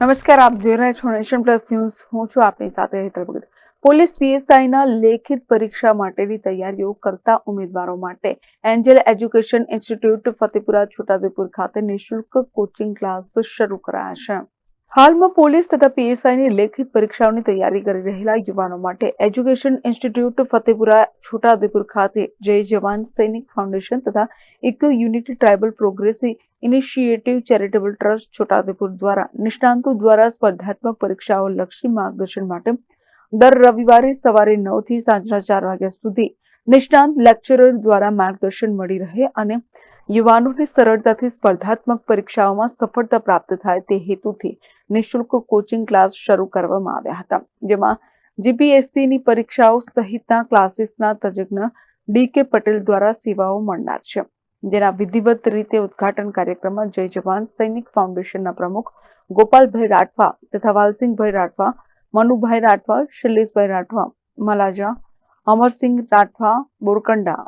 નમસ્કાર, આપ જોઈ રહ્યા છો નેશન પ્લસ ન્યૂઝ. હું છું આપની સાથે હેતલ ભગત. પોલીસ પીએસઆઈના લેખિત પરીક્ષા માટેની તૈયારીઓ કરતા ઉમેદવારો માટે Angel education institute Fatepura Chhotaudepur ખાતે નિઃશુલ્ક કોચિંગ ક્લાસ શરૂ કરાયા છે. હાલમાં પોલીસ તથા પીએસઆઈની લેખિત પરીક્ષાઓની તૈયારી કરી રહેલા યુવાનો માટે એજ્યુકેશન ઇન્સ્ટિટ્યૂટ ફતેપુરા, છોટાઉદેપુર ખાતે જય જવાન સૈનિક ફાઉન્ડેશન તથા eco unity tribal progressive initiative charitable trust Chhotaudepur દ્વારા નિષ્ણાંતો દ્વારા સ્પર્ધાત્મક પરીક્ષાઓ લક્ષી માર્ગદર્શન માટે દર રવિવારે સવારે નવથી સાંજના ચાર વાગ્યા સુધી નિષ્ણાંત લેક્ચરર દ્વારા માર્ગદર્શન મળી રહે અને યુવાનોને સરળતાથી સ્પર્ધાત્મક પરીક્ષાઓમાં સફળતા પ્રાપ્ત થાય તે હેતુથી નિઃશુલ્ક કોચિંગ ક્લાસ શરૂ કરવામાં આવ્યા હતા, જેમાં જીપીએસસીની પરીક્ષાઓ સહિતના ક્લાસીસના તજજ્ઞ ડી કે પટેલ દ્વારા સેવાઓ મળનાર છે. જેના વિધિવત રીતે ઉદ્ઘાટન કાર્યક્રમમાં જય જવાન, સૈનિક ફાઉન્ડેશનના પ્રમુખ ગોપાલભાઈ રાઠવા તથા Valsinhbhai Rathwa, Manubhai Rathwa, Shaileshbhai Rathwa Malaja Amarsinh Rathwa, Borkanda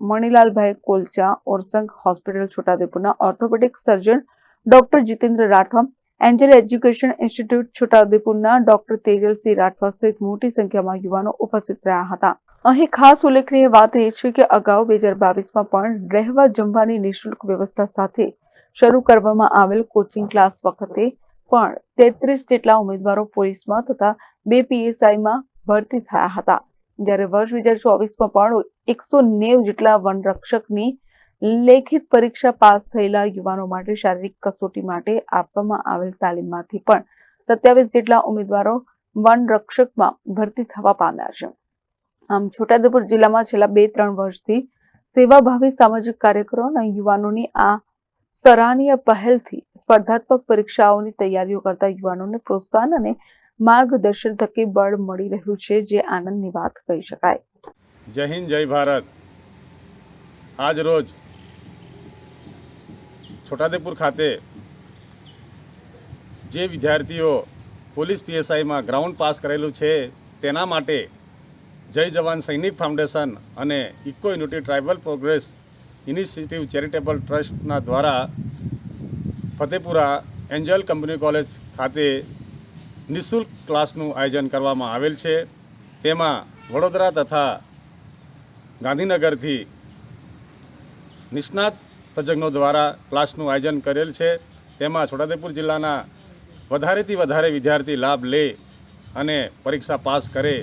Manilalbhai Kolcha Orsang hospital છોટાઉદેપુરના orthopaedic surgeon doctor Jitendra Rathwa Angel education institute છોટાઉદેપુરના doctor Tejalsinh Rathwa સહિત મોટી સંખ્યામાં યુવાનો ઉપસ્થિત રહ્યા હતા અહીં ખાસ ઉલ્લેખનીય વાત એ છે કે અગાઉ બે હજાર બાવીસમાં પણ રહેવા જમવાની નિઃશુલ્ક વ્યવસ્થા સાથે શરૂ કરવામાં આવેલ કોચિંગ ક્લાસ વખતે પણ તેત્રીસ જેટલા ઉમેદવારો પોલીસમાં તથા બે પીએસઆઈમાં ભરતી થયા હતા જ્યારે વર્ષ બે હજાર ચોવીસમાં પણ એકસો નેવ જેટલા વનરક્ષકની લેખિત પરીક્ષા પાસ થયેલા યુવાનો માટે શારીરિક કસોટી માટે આપવામાં આવેલ તાલીમમાંથી પણ સત્યાવીસ જેટલા ઉમેદવારો વનરક્ષકમાં ભરતી થવા પામ્યા છે. આમ, છોટાઉદેપુર જિલ્લામાં છેલ્લા બે ત્રણ વર્ષથી સેવાભાવી સામાજિક કાર્યક્રમો અને યુવાનોની આ સરાહનીય પહેલથી સ્પર્ધાત્મક પરીક્ષાઓની તૈયારીઓ કરતા યુવાનોને પ્રોત્સાહન અને માર્ગદર્શન થકી બળ મળી રહ્યું છે જે આનંદની વાત કહી શકાય. જય હિન્દ, જય ભારત. આજ રોજ છોટાદેપુર ખાતે જે વિદ્યાર્થીઓ પોલીસ પીએસઆઈમાં ગ્રાઉન્ડ પાસ કરેલું છે, તેના માટે જય જવાન સૈનિક ફાઉન્ડેશન અને eco unity tribal progress initiative charitable ટ્રસ્ટના દ્વારા ફતેપુરા એન્જલ કંપની કોલેજ ખાતે નિઃશુલ્ક ક્લાસનું આયોજન કરવામાં આવેલ છે. તેમાં વડોદરા તથા ગાંધીનગરથી નિષ્ણાત તજજ્ઞો દ્વારા ક્લાસનું આયોજન કરેલ છે. તેમાં છોટાઉદેપુર જિલ્લાના વધારેથી વધારે વિદ્યાર્થી લાભ લે અને પરીક્ષા પાસ કરે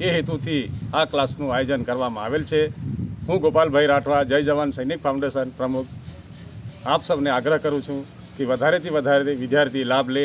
એ હેતુથી આ ક્લાસનું આયોજન કરવામાં આવેલ છે. હું ગોપાલભાઈ રાઠવા, જય જવાન સૈનિક ફાઉન્ડેશન પ્રમુખ. આપ સૌને આગ્રહ કરું છું કે વધારેથી વધારે વિદ્યાર્થી લાભ લે